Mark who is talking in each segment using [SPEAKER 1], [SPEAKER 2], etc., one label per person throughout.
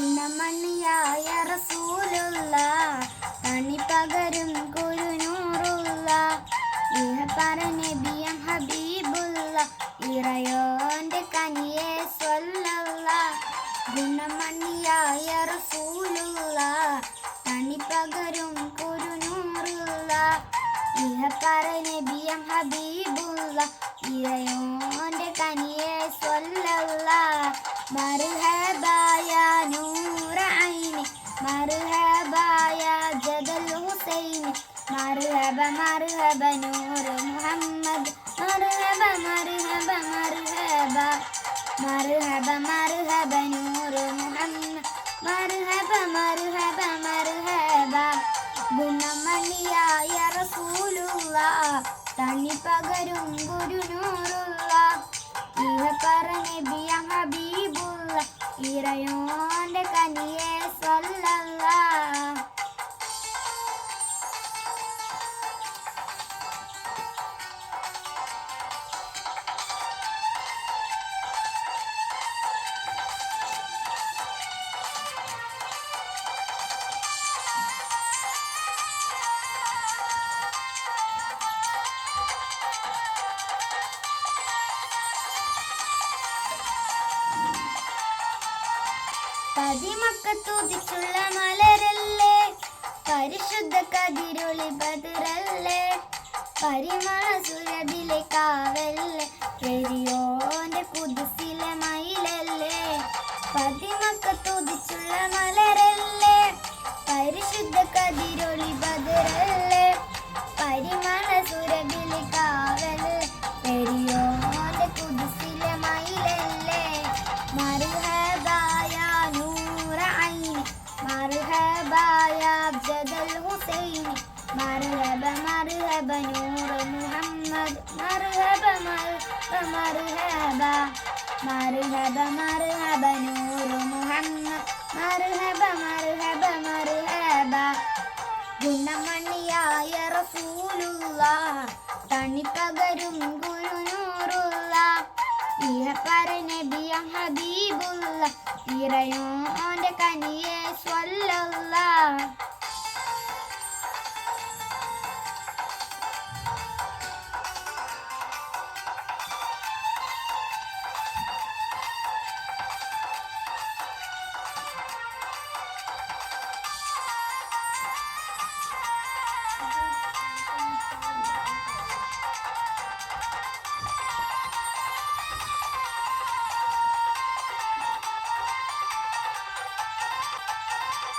[SPEAKER 1] ദിനമണിയായ റസൂലുള്ള പണി പകരും കുരുനൂറുള്ള ഇഹ പറ നബിയം ഹബീബുള്ള ഇറയോന്റെ കനിയെ സ്വല്ല ഗുണമണിയായ റസൂലുള്ള പണി പകരും കുരുനൂറുള്ള ഇഹ പറ നബിയം ഹബീബുള്ള ഇറയോന്റെ കനിയെ സ്വല്ല ഐനി മർഹബായ ജദൽ ഹുസൈൻ. മർഹബ മർഹബ നൂർ മുഹമ്മദ്. മർഹബ മർഹബ മർഹബ. മർഹബ മർഹബ നൂർ മുഹമ്മദ്. മർഹബ മർഹബ മർഹബ. ഗുണമണിയായ റസൂലുള്ള. തണി പകരും ഗുരുനൂറുള്ള ഇഹ പറഞ്ഞ ഹബീബുള്ള. ഇറയോന്റെ പതിമക്കത്തുതിച്ചുള്ള മലരല്ലേ? പരിശുദ്ധ കതിരൊളി ബദറല്ലേ? പരിമള സുരഭിലെ കാവല്ലേ? പെരിയോന്റെ കുതിസിലെ മയിലല്ലേ? പതിമക്കത്തുതിച്ചുള്ള മലരല്ലേ? പരിശുദ്ധ കതിരൊളി ബദറല്ലേ? പരിമള സുരഭിലെ ഗുണമണിയായ റസൂലുള്ള തണിപ്പകരും ഗുരുനൂറുള്ള ഇഹ പറ നബിയം ഹബീബുള്ള ഇറയോന്റെ കനിയെ സ്വല്ലല്ല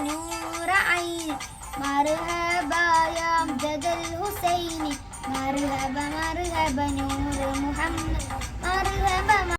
[SPEAKER 1] نور عين مرحبا يا أمجد الحسيني مرحبا مرحبا نور محمد. مرحبا